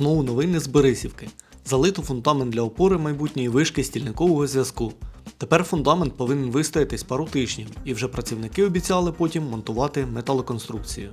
Знову новини з Борисівки. Залито фундамент для опори майбутньої вишки стільникового зв'язку. Тепер фундамент повинен вистоятись пару тижнів, і вже працівники обіцяли потім монтувати металоконструкцію.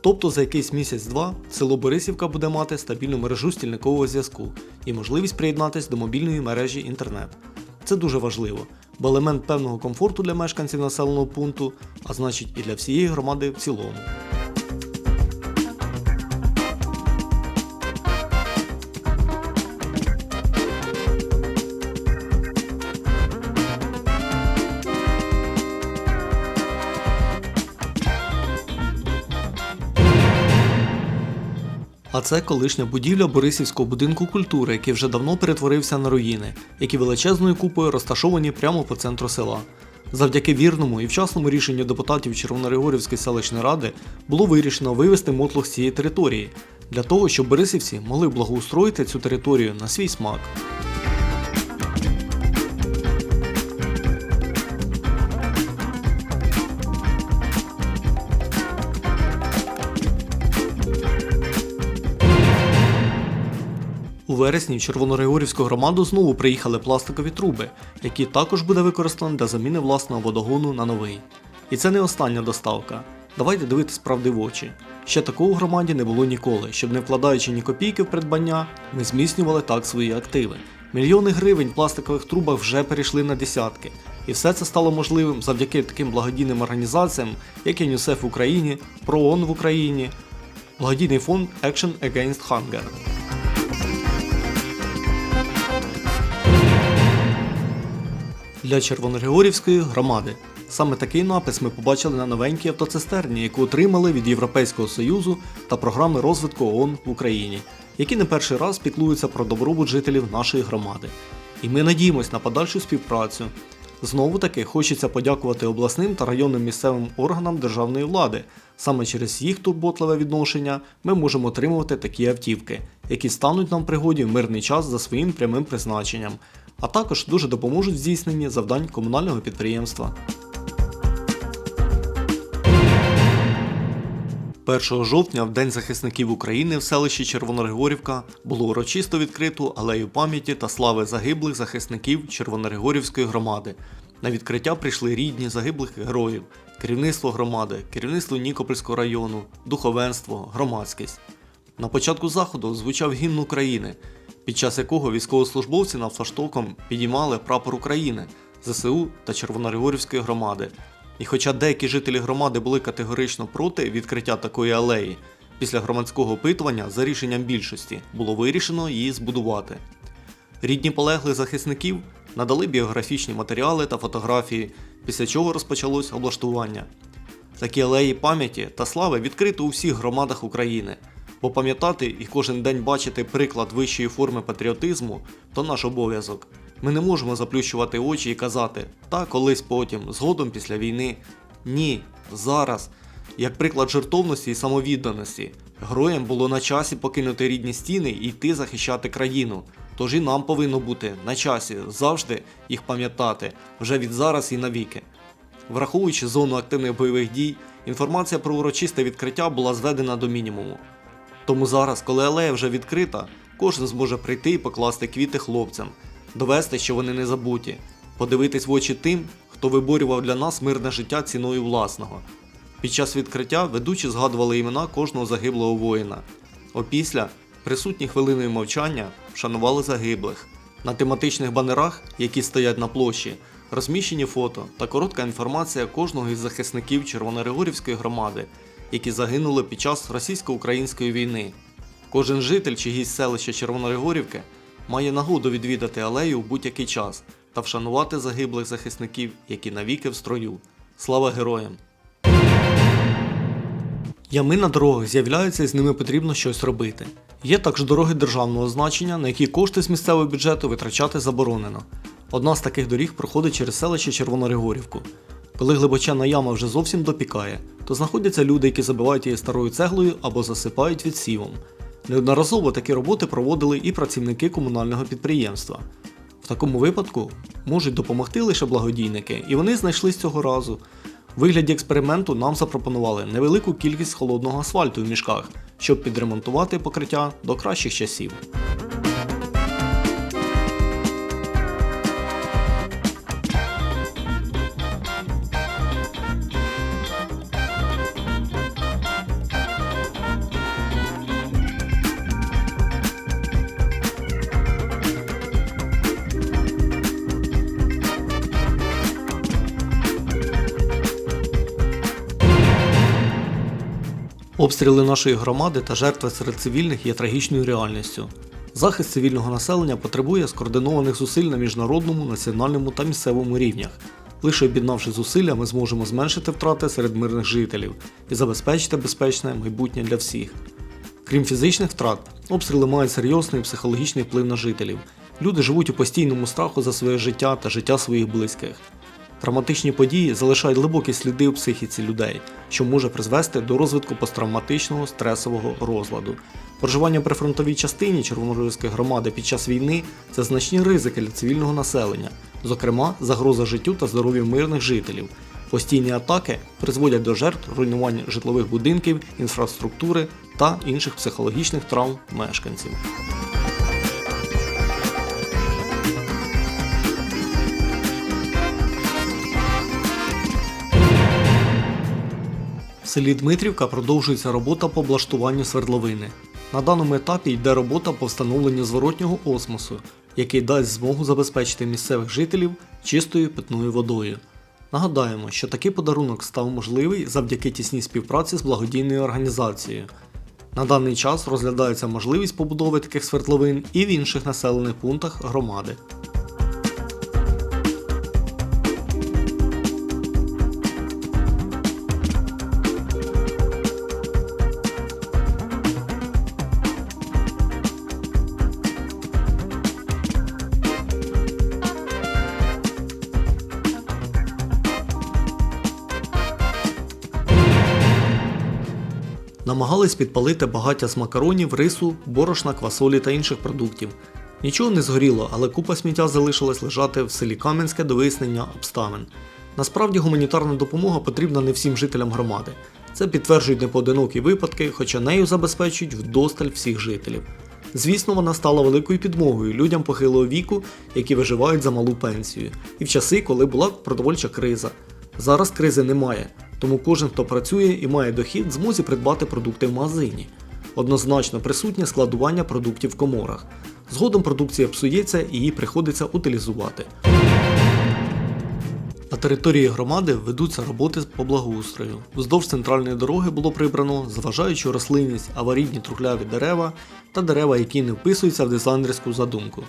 Тобто за якийсь місяць-два село Борисівка буде мати стабільну мережу стільникового зв'язку і можливість приєднатись до мобільної мережі інтернет. Це дуже важливо, бо елемент певного комфорту для мешканців населеного пункту, а значить і для всієї громади в цілому. А це колишня будівля Борисівського будинку культури, який вже давно перетворився на руїни, які величезною купою розташовані прямо по центру села. Завдяки вірному і вчасному рішенню депутатів Червоноригорівської селищної ради було вирішено вивести мотлох з цієї території, для того, щоб борисівці могли благоустроїти цю територію на свій смак. Вересні в Червоноригорівську громаду знову приїхали пластикові труби, які також буде використано для заміни власного водогону на новий. І це не остання доставка. Давайте дивитись правди в очі. Ще такого в громаді не було ніколи, щоб не вкладаючи ні копійки в придбання, ми зміцнювали так свої активи. Мільйони гривень пластикових трубах вже перейшли на десятки. І все це стало можливим завдяки таким благодійним організаціям, як ЮНІСЕФ в Україні, ПРООН в Україні, благодійний фонд Action Against Hunger. Для Червоногригорівської громади. Саме такий напис ми побачили на новенькій автоцистерні, яку отримали від Європейського Союзу та програми розвитку ООН в Україні, які не перший раз піклуються про добробут жителів нашої громади. І ми надіємось на подальшу співпрацю. Знову таки хочеться подякувати обласним та районним місцевим органам державної влади. Саме через їх турботливе відношення ми можемо отримувати такі автівки, які стануть нам пригоді в мирний час за своїм прямим призначенням, а також дуже допоможуть в здійсненні завдань комунального підприємства. 1 жовтня, в День захисників України в селищі Червоноригорівка, було урочисто відкрито алею пам'яті та слави загиблих захисників Червоноригорівської громади. На відкриття прийшли рідні загиблих героїв, керівництво громади, керівництво Нікопольського району, духовенство, громадськість. На початку заходу звучав гімн України, під час якого військовослужбовці над флаштоком підіймали прапор України, ЗСУ та Червоноригорівської громади. І хоча деякі жителі громади були категорично проти відкриття такої алеї, після громадського опитування за рішенням більшості було вирішено її збудувати. Рідні полеглих захисників надали біографічні матеріали та фотографії, після чого розпочалось облаштування. Такі алеї пам'яті та слави відкрито у всіх громадах України, бо пам'ятати і кожен день бачити приклад вищої форми патріотизму то наш обов'язок. Ми не можемо заплющувати очі і казати та колись потім, згодом після війни. Ні, зараз. Як приклад жертовності і самовідданості, героям було на часі покинути рідні стіни і йти захищати країну. Тож і нам повинно бути на часі завжди їх пам'ятати вже від зараз і навіки. Враховуючи зону активних бойових дій, інформація про урочисте відкриття була зведена до мінімуму. Тому зараз, коли алея вже відкрита, кожен зможе прийти і покласти квіти хлопцям, довести, що вони не забуті, подивитись в очі тим, хто виборював для нас мирне життя ціною власного. Під час відкриття ведучі згадували імена кожного загиблого воїна. Опісля присутні хвилиною мовчання вшанували загиблих. На тематичних банерах, які стоять на площі, розміщені фото та коротка інформація кожного із захисників Червоноригорівської громади, які загинули під час російсько-української війни. Кожен житель чи гість селища Червоноригорівки має нагоду відвідати алею в будь-який час та вшанувати загиблих захисників, які навіки в строю. Слава героям! Ями на дорогах з'являються і з ними потрібно щось робити. Є також дороги державного значення, на які кошти з місцевого бюджету витрачати заборонено. Одна з таких доріг проходить через селище Червоноригорівку. Коли глибочена яма вже зовсім допікає, то знаходяться люди, які забивають її старою цеглою або засипають відсівом. Неодноразово такі роботи проводили і працівники комунального підприємства. В такому випадку можуть допомогти лише благодійники, і вони знайшлись цього разу. У вигляді експерименту нам запропонували невелику кількість холодного асфальту в мішках, щоб підремонтувати покриття до кращих часів. Обстріли нашої громади та жертви серед цивільних є трагічною реальністю. Захист цивільного населення потребує скоординованих зусиль на міжнародному, національному та місцевому рівнях. Лише об'єднавши зусилля, ми зможемо зменшити втрати серед мирних жителів і забезпечити безпечне майбутнє для всіх. Крім фізичних втрат, обстріли мають серйозний психологічний вплив на жителів. Люди живуть у постійному страху за своє життя та життя своїх близьких. Травматичні події залишають глибокі сліди у психіці людей, що може призвести до розвитку посттравматичного стресового розладу. Проживання при фронтовій частині Червоногорівської громади під час війни це значні ризики для цивільного населення, зокрема загроза життю та здоров'ю мирних жителів. Постійні атаки призводять до жертв руйнування житлових будинків, інфраструктури та інших психологічних травм мешканців. Селі Дмитрівка продовжується робота по облаштуванню свердловини. На даному етапі йде робота по встановленню зворотнього осмосу, який дасть змогу забезпечити місцевих жителів чистою питною водою. Нагадаємо, що такий подарунок став можливий завдяки тісній співпраці з благодійною організацією. На даний час розглядається можливість побудови таких свердловин і в інших населених пунктах громади. Намагались підпалити багаття з макаронів, рису, борошна, квасолі та інших продуктів. Нічого не згоріло, але купа сміття залишилась лежати в селі Кам'янське до вияснення обставин. Насправді гуманітарна допомога потрібна не всім жителям громади. Це підтверджують непоодинокі випадки, хоча нею забезпечують вдосталь всіх жителів. Звісно, вона стала великою підмогою людям похилого віку, які виживають за малу пенсію, і в часи, коли була продовольча криза. Зараз кризи немає, тому кожен, хто працює і має дохід, в змозі придбати продукти в магазині. Однозначно присутнє складування продуктів в коморах. Згодом продукція псується і її приходиться утилізувати. На території громади ведуться роботи по благоустрою. Вздовж центральної дороги було прибрано зважаючу рослинність, аварійні трухляві дерева та дерева, які не вписуються в дизайнерську задумку.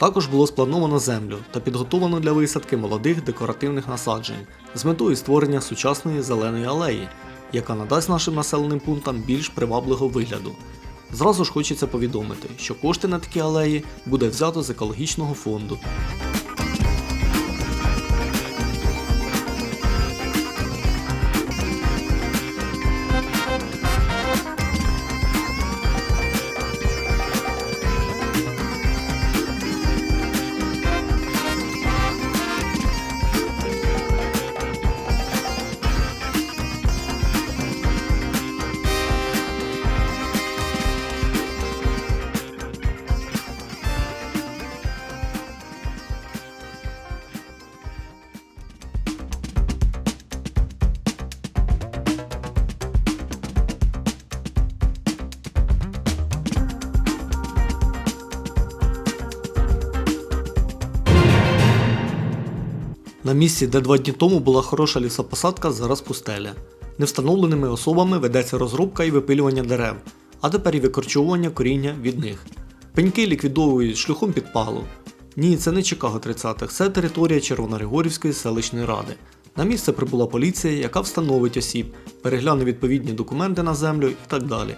Також було сплановано землю та підготовлено для висадки молодих декоративних насаджень з метою створення сучасної зеленої алеї, яка надасть нашим населеним пунктам більш привабливого вигляду. Зразу ж хочеться повідомити, що кошти на такі алеї буде взято з екологічного фонду. На місці, де два дні тому була хороша лісопосадка, зараз пустеля. Невстановленими особами ведеться розрубка і випилювання дерев, а тепер і викорчовування коріння від них. Пеньки ліквідовують шляхом підпалу. Ні, це не Чикаго 30-х, це територія Червоногригорівської селищної ради. На місце прибула поліція, яка встановить осіб, перегляне відповідні документи на землю і так далі.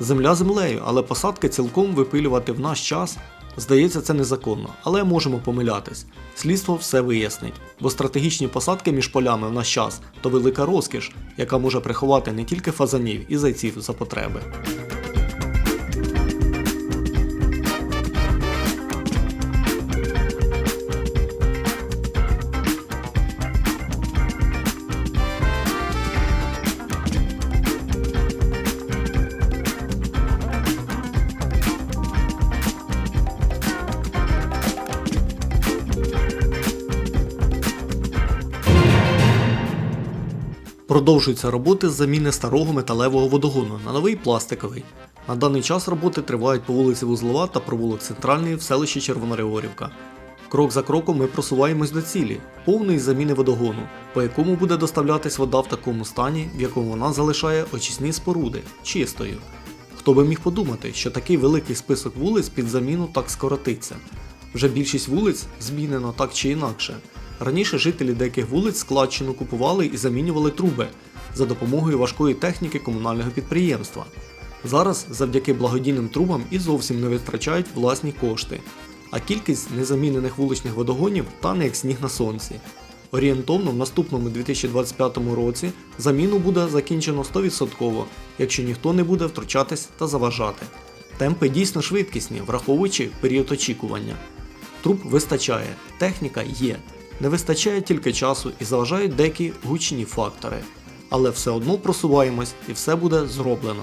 Земля землею, але посадки цілком випилювати в наш час Здається, це незаконно, але можемо помилятись. Слідство все вияснить, бо стратегічні посадки між полями в наш час то велика розкіш, яка може приховати не тільки фазанів і зайців за потреби. Продовжуються роботи з заміни старого металевого водогону на новий пластиковий. На даний час роботи тривають по вулиці Вузлова та провулок Центральний в селищі Червоногригорівка. Крок за кроком ми просуваємось до цілі повної заміни водогону, по якому буде доставлятись вода в такому стані, в якому вона залишає очисні споруди чистою. Хто би міг подумати, що такий великий список вулиць під заміну так скоротиться. Вже більшість вулиць змінено так чи інакше. Раніше жителі деяких вулиць складчину купували і замінювали труби за допомогою важкої техніки комунального підприємства. Зараз завдяки благодійним трубам і зовсім не витрачають власні кошти, а кількість незамінених вуличних водогонів тане як сніг на сонці. Орієнтовно в наступному 2025 році заміну буде закінчено 100%, якщо ніхто не буде втручатись та заважати. Темпи дійсно швидкісні, враховуючи період очікування. Труб вистачає, техніка є. Не вистачає тільки часу і заважають деякі гучні фактори. Але все одно просуваємось і все буде зроблено.